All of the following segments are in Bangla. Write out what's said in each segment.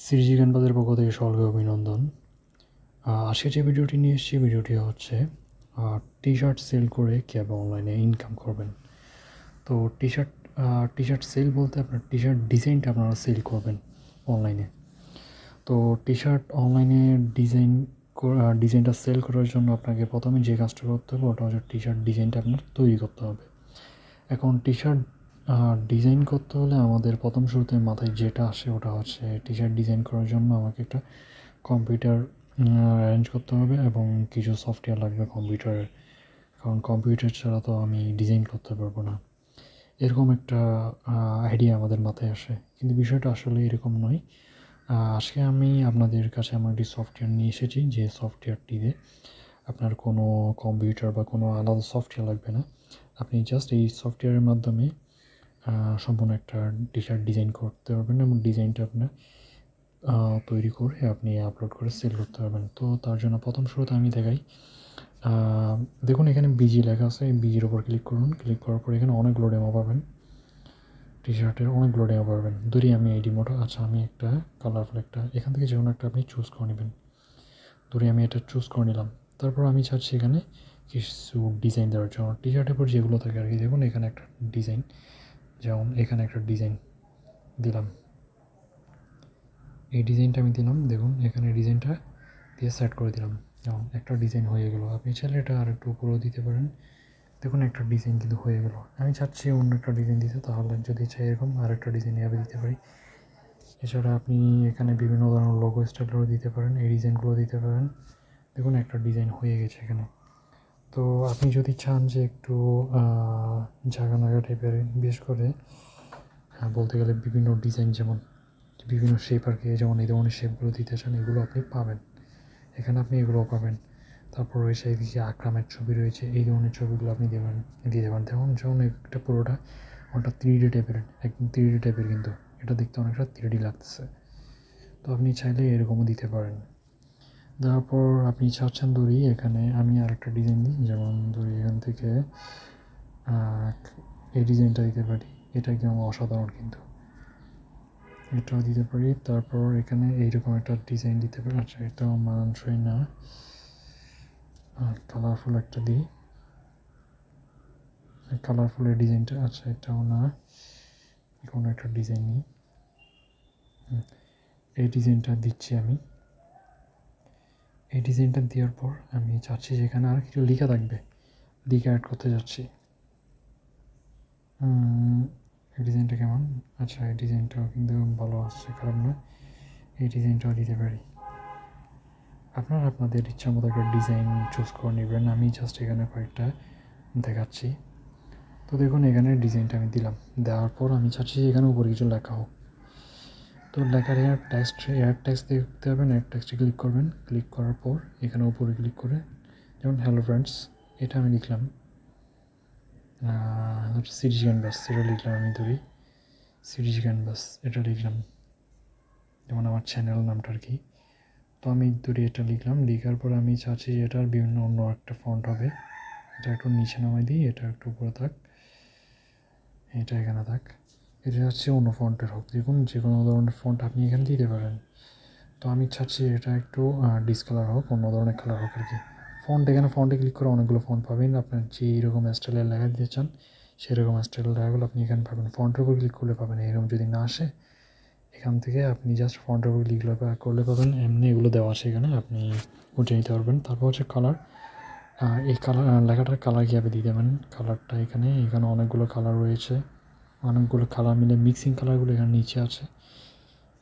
সিরিজি গানবাদের পক্ষ থেকে সকলকে অভিনন্দন। আজকে যে ভিডিওটি নিয়ে এসেছি, ভিডিওটি হচ্ছে টি শার্ট সেল করে কীভাবে অনলাইনে ইনকাম করবেন। তো T shirt T shirt sell বলতে আপনার টি শার্ট ডিজাইনটা আপনারা সেল করবেন অনলাইনে তো টি শার্ট অনলাইনে ডিজাইন ডিজাইনটা সেল করার জন্য আপনাকে প্রথমে যে কাজটা করতে হবে, ওটা হচ্ছে টি শার্ট ডিজাইনটা আপনার তৈরি করতে হবে। এখন টি শার্ট ডিজাইন করতে হলে আমাদের প্রথম শুরুতে মাথায় যেটা আসে ওটা হচ্ছে টি শার্ট ডিজাইন করার জন্য আমাকে একটা কম্পিউটার অ্যারেঞ্জ করতে হবে এবং কিছু সফটওয়্যার লাগবে কম্পিউটারের কারণ কম্পিউটার ছাড়া তো আমি ডিজাইন করতে পারব না। এরকম একটা আইডিয়া আমাদের মাথায় আসে। কিন্তু বিষয়টা আসলে এরকম নয়। আজকে আমি আপনাদের কাছে আমার একটি সফটওয়্যার নিয়ে এসেছি যে সফটওয়্যারটিতে আপনার কোনো কম্পিউটার বা কোনো আলাদা সফটওয়্যার লাগবে না। আপনি জাস্ট এই সফটওয়্যারের মাধ্যমে সম্পূর্ণ একটা টি শার্ট ডিজাইন করতে পারবেন এবং ডিজাইনটা আপনার তৈরি করে আপনি আপলোড করে সেল করতে পারবেন। তো তার জন্য প্রথম শুরুতে আমি দেখাই। দেখুন এখানে বিজি লেখা আছে। এই বিজির ওপর ক্লিক করুন। ক্লিক করার পর এখানে অনেকগুলো ডেমো পাবেন। টি শার্টের অনেকগুলো ডেমো পাবেন। ধরি আমি এই ডিমোটা আচ্ছা আমি একটা কালারফুল একটা, এখান থেকে যে কোনো একটা আপনি চুজ করে নেবেন। ধরি আমি এটা চুজ করে নিলাম। তারপর আমি চাচ্ছি এখানে কিছু ডিজাইন দেওয়ার জন্য। টি শার্টের পর যেগুলো থাকে আর কি, দেখুন এখানে একটা ডিজাইন যেমন এখানে একটা ডিজাইন দিলাম। এই ডিজাইনটা আমি দিলাম, দেখুন, এখানে ডিজাইনটা দিয়ে সেট করে দিলাম। যেমন একটা ডিজাইন হয়ে গেলো। আপনি চাইলে এটা আর একটু উপরেও দিতে পারেন। দেখুন, একটা ডিজাইন কিন্তু হয়ে গেলো। আমি চাচ্ছি অন্য একটা ডিজাইন দিতে, তাহলে যদি চাই এরকম আর একটা ডিজাইন এভাবে দিতে পারি। এছাড়া আপনি এখানে বিভিন্ন ধরনের লোগো স্টাইলও দিতে পারেন, এই ডিজাইনগুলো দিতে পারেন। দেখুন, একটা ডিজাইন হয়ে গেছে এখানে। তো আপনি যদি চান যে একটু জায়গা নাগা টাইপের বিশেষ করে হ্যাঁ, বলতে গেলে বিভিন্ন ডিজাইন যেমন বিভিন্ন শেপ আর কি যেমন এই ধরনের শেপগুলো দিতে চান এগুলো আপনি পাবেন। এখানে আপনি এগুলোও পাবেন। তারপর রয়েছে এইদিকে আক্রামের ছবি রয়েছে এই ধরনের ছবিগুলো আপনি দেবেন দিয়ে দেবেন। যেমন যেমন একটা পুরোটা ওটা থ্রি ডি টাইপের একদম থ্রি ডি টাইপের কিন্তু এটা দেখতে অনেকটা থ্রি ডি লাগতেছে। তো আপনি চাইলে এরকমও দিতে পারেন। তারপর আপনি চাচ্ছেন ধরি এখানে আমি আরেকটা ডিজাইন দিই, যেমন ধরি এখান থেকে এই ডিজাইনটা দিতে পারি। এটা একদম অসাধারণ কিন্তু। এটাও দিতে পারি। তারপর এখানে এইরকম একটা ডিজাইন দিতে পারি। আচ্ছা এটাও মানানসই না। কালারফুল একটা দিই। কালারফুলের ডিজাইনটা আচ্ছা এটাও না। কোনো একটা ডিজাইন নিই। এই ডিজাইনটা দিচ্ছি আমি। এই ডিজাইনটা দেওয়ার পর আমি চাচ্ছি যেখানে আর কিছু লেখা থাকবে। লিখে অ্যাড করতে যাচ্ছি এই ডিজাইনটা কেমন? আচ্ছা এই ডিজাইনটাও কিন্তু ভালো আসছে, খারাপ না এই ডিজাইনটাও দিতে পারি। আপনারা আপনাদের ইচ্ছা মতো একটা ডিজাইন চুজ করে নেবেন। আমি জাস্ট এখানে কয়েকটা দেখাচ্ছি। তো দেখুন, এখানে ডিজাইনটা আমি দিলাম। দেওয়ার পর আমি চাচ্ছি এখানে উপরে কিছু লেখা হোক। তো লেখার এয়ার টেক্সট এয়ার টেক্সট দেখতে পাবেন এয়ার টেক্সটে ক্লিক করবেন। ক্লিক করার পর এখানে উপরে ক্লিক করে, যেমন হ্যালো ফ্রেন্ডস এটা আমি লিখলাম। সিরিজ ক্যানভাস এটা লিখলাম আমি ধরি। সিরিজ ক্যানভাস এটা লিখলাম। যেমন আমার চ্যানেল নামটা আর কি। তো আমি ধরি এটা লিখলাম, লিখার পর আমি চাচ্ছি যে এটার বিভিন্ন অন্য একটা ফন্ট হবে। এটা একটু নিচে নামাই দিই, এটা একটু উপরে থাক। এটা এখানে থাক। এটা হচ্ছে অন্য ফন্টের হোক, দেখুন যে কোনো ধরনের ফন্ট আপনি এখানে দিতে পারেন। তো আমি চাচ্ছি এটা একটু ডিসকালার হোক, অন্য ধরনের কালার হোক আর কি। ফন্ট এখানে ফন্টে ক্লিক করে অনেকগুলো ফন্ট পাবেন। আপনার যে এরকম স্টাইলের লেখা দিতে চান, সেরকম স্টাইলের লেখাগুলো আপনি এখানে পাবেন। ফন্টের উপর ক্লিক করলে পাবেন, এরকম যদি না আসে, এখান থেকে আপনি জাস্ট ফন্টের উপর ক্লিক করলে পাবেন এমনি এগুলো দেওয়া আছে এখানে, আপনি উঠে নিতে পারবেন। তারপর হচ্ছে কালার এই কালার লেখাটার কালার কীভাবে দিয়ে দেবেন কালারটা এখানে এখানে অনেকগুলো কালার রয়েছে। অনেকগুলো কালার মিলে মিক্সিং কালারগুলো এখানে নিচে আছে।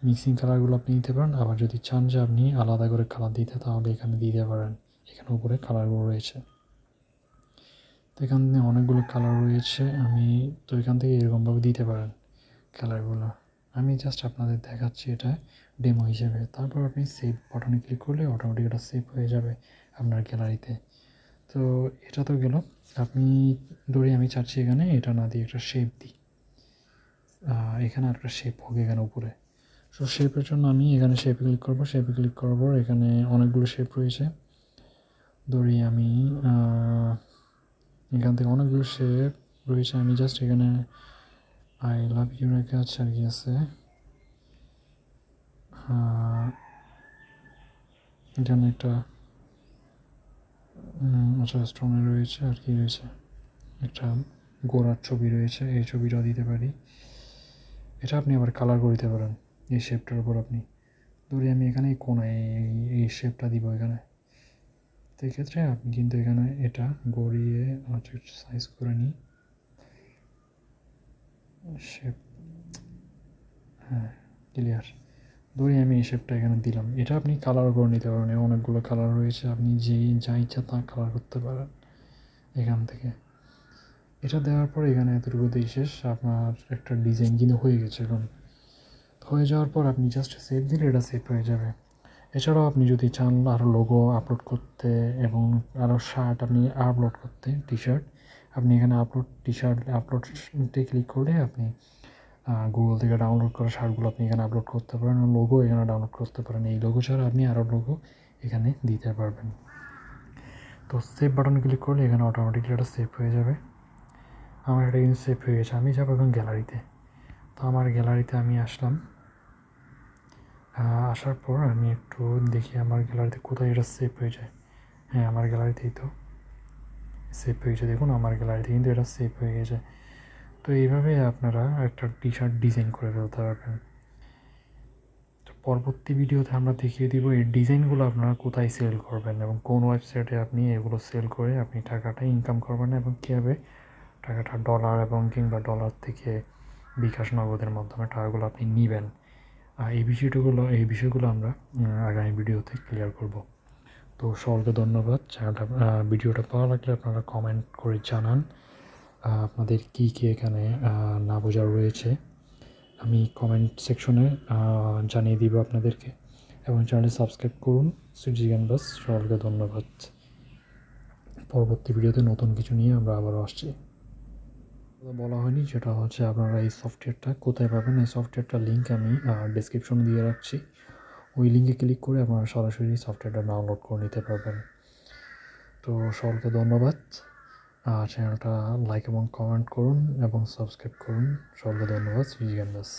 মিক্সিং কালারগুলো আপনি নিতে পারেন, আবার যদি চান যে আপনি আলাদা করে কালার দিতে, তাহলে এখানে দিতে পারেন। এখানে উপরে কালারগুলো রয়েছে। তো এখানে অনেকগুলো কালার রয়েছে, আমি তো এখান থেকে এরকমভাবে দিতে পারেন কালারগুলো আমি জাস্ট আপনাদের দেখাচ্ছি এটা ডেমো হিসেবে। তারপর আপনি সেভ বাটনে ক্লিক করলে অটোমেটিক এটা সেভ হয়ে যাবে আপনার গ্যালারিতে তো। এটা তো গেল। আপনি, ধরি আমি চাচ্ছি এখানে, এটা না দিয়ে একটা শেপ দিই। এখানে একটা শেপ হোক এখানে উপরে। সো শেপের জন্য আমি এখানে শেপে ক্লিক করব শেপে ক্লিক করব এখানে অনেকগুলো শেপ রয়েছে। ধরি আমি এখান থেকে অনেকগুলো শেপ রয়েছে। আমি জাস্ট এখানে আই লাভ ইউ রেখে আছে আর কি আছে। এখানে একটা আচ্ছা স্টোনে রয়েছে আর কি রয়েছে। একটা গোড়ার ছবি রয়েছে, এই ছবিটা দিতে পারি। এটা আপনি আবার কালার করে দিতে পারেন, এই শেপটার উপর আপনি। ধরি আমি এখানে এই কোনায় এই- শেপটা দিব এখানে। তো এই ক্ষেত্রে আপনি কিন্তু এখানে এটা গড়িয়ে আচ্ছা সাইজ করে নিই। শেপ হ্যাঁ ক্লিয়ার ধরি আমি এই শেপটা এখানে দিলাম। এটা আপনি কালার করে নিতে পারেন অনেকগুলো কালার রয়েছে, আপনি যে যা ইচ্ছা তা কালার করতে পারেন এখান থেকে। এটা দেওয়ার পর এখানে এতটুকু দিয়ে শেষ। আপনার একটা ডিজাইন কিন্তু হয়ে গেছে এখন। হয়ে যাওয়ার পর আপনি জাস্ট সেভ দিলে এটা সেভ হয়ে যাবে। এছাড়াও আপনি যদি চান আরও লোগো আপলোড করতে এবং আরও শার্ট আপনি আপলোড করতে টি শার্ট আপনি এখানে আপলোড টি শার্ট আপলোডে ক্লিক করে আপনি গুগল থেকে ডাউনলোড করা শার্টগুলো আপনি এখানে আপলোড করতে পারেন লোগো এখানে ডাউনলোড করতে পারেন। এই লোগো ছাড়া আপনি আরও লোগো এখানে দিতে পারবেন। তো সেভ বাটন ক্লিক করলে এখানে অটোমেটিকলি এটা সেভ হয়ে যাবে। আমার এটা কিন্তু সেভ হয়ে গেছে। আমি যাব এখন গ্যালারিতে তো আমার গ্যালারিতে আমি আসলাম। আসার পর আমি একটু দেখি আমার গ্যালারিতে কোথায় এটা সেভ হয়ে যায়। হ্যাঁ আমার গ্যালারিতেই তো। সেভ হয়ে গেছে। দেখুন, আমার গ্যালারিতে কিন্তু এটা সেভ হয়ে গেছে। তো এইভাবে আপনারা একটা টি শার্ট ডিজাইন করে ফেলতে পারবেন। তো পরবর্তী ভিডিওতে আমরা দেখিয়ে দিব এই ডিজাইনগুলো আপনারা কোথায় সেল করবেন এবং কোন ওয়েবসাইটে আপনি এগুলো সেল করে আপনি টাকাটা ইনকাম করবেন এবং কীভাবে টাকাটা ডলার এবং কিংবা ডলার থেকে বিকাশ নগদের মাধ্যমে টাকাগুলো আপনি নেবেন। এই বিষয়গুলো এই বিষয়গুলো আমরা আগামী ভিডিওতে ক্লিয়ার করব। তো সকলকে ধন্যবাদ। চ্যানেলটা ভিডিওটা ভালো লাগলে আপনারা কমেন্ট করে জানান। আপনাদের কী কী এখানে না বোঝার রয়েছে, আমি কমেন্ট সেকশনে জানিয়ে দিব আপনাদেরকে। এবং চ্যানেলটি সাবস্ক্রাইব করুন। সুইজি ক্যানভাস সকলকে ধন্যবাদ। পরবর্তী ভিডিওতে নতুন কিছু নিয়ে আমরা আবারও আসছি। বলা হয়নি, সেটা হচ্ছে আপনারা এই সফটওয়্যারটা কোথায় পাবেন? এই সফটওয়্যারটার লিঙ্ক আমি ডিসক্রিপশনে দিয়ে রাখছি। ওই লিঙ্কে ক্লিক করে আপনারা সরাসরি সফটওয়্যারটা ডাউনলোড করে নিতে পারবেন। তো সকলকে ধন্যবাদ। চ্যানেলটা লাইক এবং কমেন্ট করুন এবং সাবস্ক্রাইব করুন। সকলকে ধন্যবাদ। শ্রীজ্ঞান ক্যানভাস